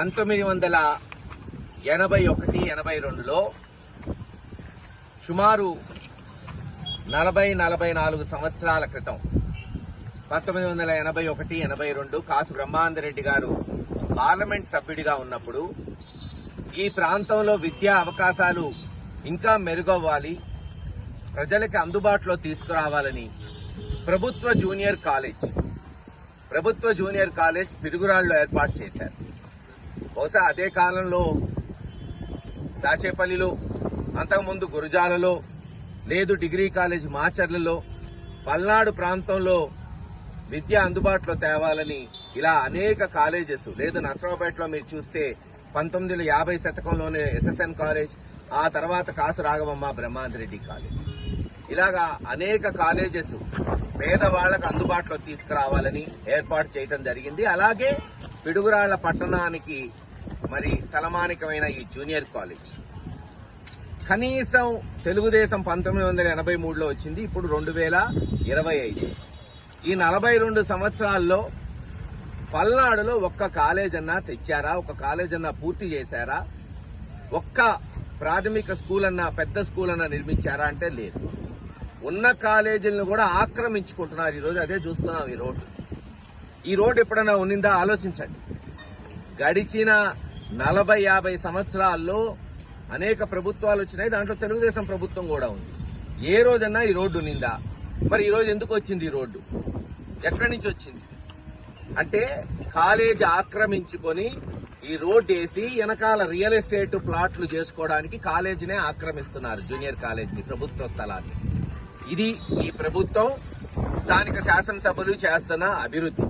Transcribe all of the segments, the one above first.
పంతొమ్మిది వందల ఎనభై ఒకటి ఎనభై రెండులో సుమారు నలభై నలభై నాలుగు సంవత్సరాల క్రితం పంతొమ్మిది వందల ఎనభై ఒకటి ఎనభై రెండు కాసు బ్రహ్మానందరెడ్డి గారు పార్లమెంట్ సభ్యుడిగా ఉన్నప్పుడు ఈ ప్రాంతంలో విద్యా అవకాశాలు ఇంకా మెరుగవ్వాలి ప్రజలకి అందుబాటులో తీసుకురావాలని ప్రభుత్వ జూనియర్ కాలేజ్ ప్రభుత్వ జూనియర్ కాలేజ్ పిరుగురాళ్ళు ఏర్పాటు చేశారు. బహుశా అదే కాలంలో దాచేపల్లిలో అంతకుముందు గురుజాలలో లేదు డిగ్రీ కాలేజ్ మాచర్లలో పల్నాడు ప్రాంతంలో విద్య అందుబాటులో తేవాలని ఇలా అనేక కాలేజెస్ లేదు నసరావుపేటలో మీరు చూస్తే పంతొమ్మిది వందల యాభై శతకంలోనే ఎస్ఎస్ఎన్ కాలేజ్ ఆ తర్వాత కాసు రాఘవమ్మ బ్రహ్మాందరెడ్డి కాలేజ్. ఇలాగా అనేక కాలేజెస్ పేదవాళ్ళకు అందుబాటులో తీసుకురావాలని ఏర్పాటు చేయడం జరిగింది. అలాగే పిడుగురాళ్ళ పట్టణానికి మరి తలమానికమైన ఈ జూనియర్ కాలేజ్. కనీసం తెలుగుదేశం పంతొమ్మిది వందల ఎనభై మూడులో వచ్చింది ఇప్పుడు రెండు వేల ఇరవై ఐదు. ఈ నలభై రెండు సంవత్సరాల్లో పల్నాడులో ఒక్క కాలేజ్ అన్నా తెచ్చారా? ఒక కాలేజ్ అన్నా పూర్తి చేశారా? ఒక్క ప్రాథమిక స్కూల్ అన్నా పెద్ద స్కూల్ అన్నా నిర్మించారా అంటే లేదు. ఉన్న కాలేజీలను కూడా ఆక్రమించుకుంటున్నారు ఈరోజు అదే చూస్తున్నాం ఈ రోడ్డు. ఈ రోడ్డు ఎప్పుడన్నా ఉన్నిందా? ఆలోచించండి. గడిచిన నలభై యాభై సంవత్సరాల్లో అనేక ప్రభుత్వాలు వచ్చినాయి. దాంట్లో తెలుగుదేశం ప్రభుత్వం కూడా ఉంది. ఏ రోజన్నా ఈ రోడ్డు నిందా మరి ఈరోజు ఎందుకు వచ్చింది ఈ రోడ్డు? ఎక్కడి నుంచి వచ్చింది? అంటే కాలేజ్ ఆక్రమించుకొని ఈ రోడ్ వేసి వెనకాల రియల్ ఎస్టేట్ ప్లాట్లు చేసుకోవడానికి కాలేజీనే ఆక్రమిస్తున్నారు జూనియర్ కాలేజీని ప్రభుత్వ స్థలాన్ని. ఇది ఈ ప్రభుత్వం స్థానిక శాసనసభలు చేస్తున్న అభివృద్ధి.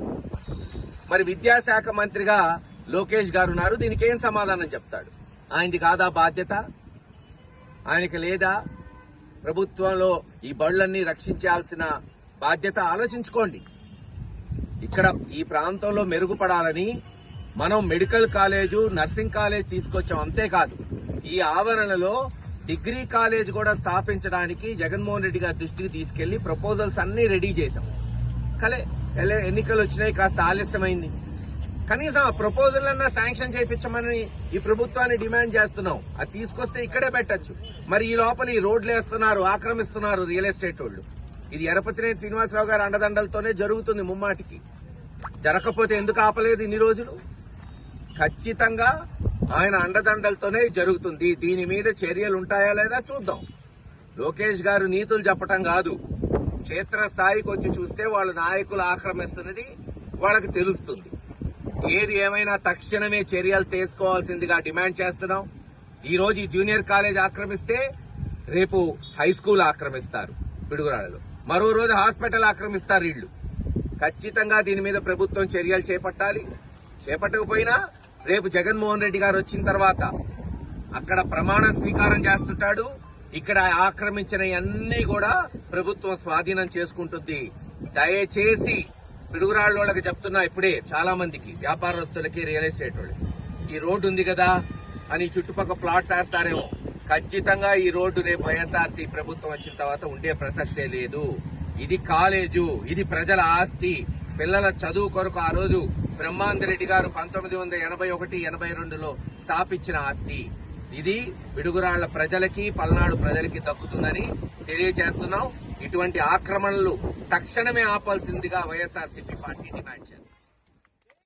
మరి విద్యాశాఖ మంత్రిగా లోకేష్ గారు ఉన్నారు దీనికి ఏం సమాధానం చెప్తాడు? ఆయనది కాదా బాధ్యత? ఆయనకి లేదా? ప్రభుత్వంలో ఈ బళ్ళన్నీ రక్షించాల్సిన బాధ్యత ఆలోచించుకోండి. ఇక్కడ ఈ ప్రాంతంలో మెరుగుపడాలని మనం మెడికల్ కాలేజు నర్సింగ్ కాలేజ్ తీసుకొచ్చాం అంతేకాదు. ఈ ఆవరణలో డిగ్రీ కాలేజ్ కూడా స్థాపించడానికి జగన్మోహన్ రెడ్డి గారి దృష్టికి తీసుకెళ్ళి ప్రపోజల్స్ అన్ని రెడీ చేశాం. కలే ఎన్నికలు వచ్చినాయి కాస్త ఆలస్యమైంది. కనీసం ఆ ప్రపోజల్ అన్నా శాంక్షన్ చేయించమని ఈ ప్రభుత్వాన్ని డిమాండ్ చేస్తున్నాం. అది తీసుకొస్తే ఇక్కడే పెట్టొచ్చు. మరి ఈ లోపల ఈ రోడ్లు వేస్తున్నారు ఆక్రమిస్తున్నారు రియల్ ఎస్టేట్ వాళ్ళు. ఇది ఎరపతినేని శ్రీనివాసరావు గారి అండదండలతోనే జరుగుతుంది ముమ్మాటికి. జరగకపోతే ఎందుకు ఆపలేదు ఇన్ని రోజులు? ఖచ్చితంగా ఆయన అండదండలతోనే జరుగుతుంది. దీని మీద చర్యలు ఉంటాయా లేదా చూద్దాం. లోకేష్ గారు నీతులు చెప్పటం కాదు. క్షేత్ర స్థాయికి వచ్చి చూస్తే వాళ్ళ నాయకులు ఆక్రమిస్తున్నది వాళ్ళకి తెలుస్తుంది. ఏది ఏమైనా తక్షణమే చర్యలు తీసుకోవాల్సిందిగా డిమాండ్ చేస్తున్నాం. ఈరోజు ఈ జూనియర్ కాలేజ్ ఆక్రమిస్తే రేపు హై స్కూల్ ఆక్రమిస్తారు పిడుగురాళ్ళలో. మరో రోజు హాస్పిటల్ ఆక్రమిస్తారు వీళ్ళు. ఖచ్చితంగా దీని మీద ప్రభుత్వం చర్యలు చేపట్టాలి. చేపట్టకపోయినా రేపు జగన్మోహన్ రెడ్డి గారు వచ్చిన తర్వాత అక్కడ ప్రమాణ స్వీకారం చేస్తుంటాడు. ఇక్కడ ఆక్రమించిన అన్ని కూడా ప్రభుత్వం స్వాధీనం చేసుకుంటుంది. దయచేసి పిడుగురాళ్ళ వాళ్ళకి చెప్తున్నా ఇప్పుడే చాలా మందికి వ్యాపారస్తులకి రియల్ ఎస్టేట్ వాళ్ళకి ఈ రోడ్డు ఉంది కదా అని చుట్టుపక్కల ప్లాట్స్ వేస్తారేమో ఖచ్చితంగా ఈ రోడ్డు రేపు వైఎస్ఆర్సీ ప్రభుత్వం వచ్చిన తర్వాత ఉండే ప్రసక్తే లేదు. ఇది కాలేజు ఇది ప్రజల ఆస్తి. పిల్లల చదువు కొరకు ఆ రోజు బ్రహ్మాందరెడ్డి గారు పంతొమ్మిది వందల ఎనభై ఒకటి ఎనభై రెండులో స్థాపించిన ఆస్తి. ఇది పిడుగురాళ్ళ ప్రజలకి పల్నాడు ప్రజలకి దక్కుతుందని తెలియజేస్తున్నాం ఇటువంటి ఆక్రమణలు తక్షణమే ఆపాల్సిందిగా వైఎస్ఆర్సీపీ పార్టీ డిమాండ్ చేస్తుంది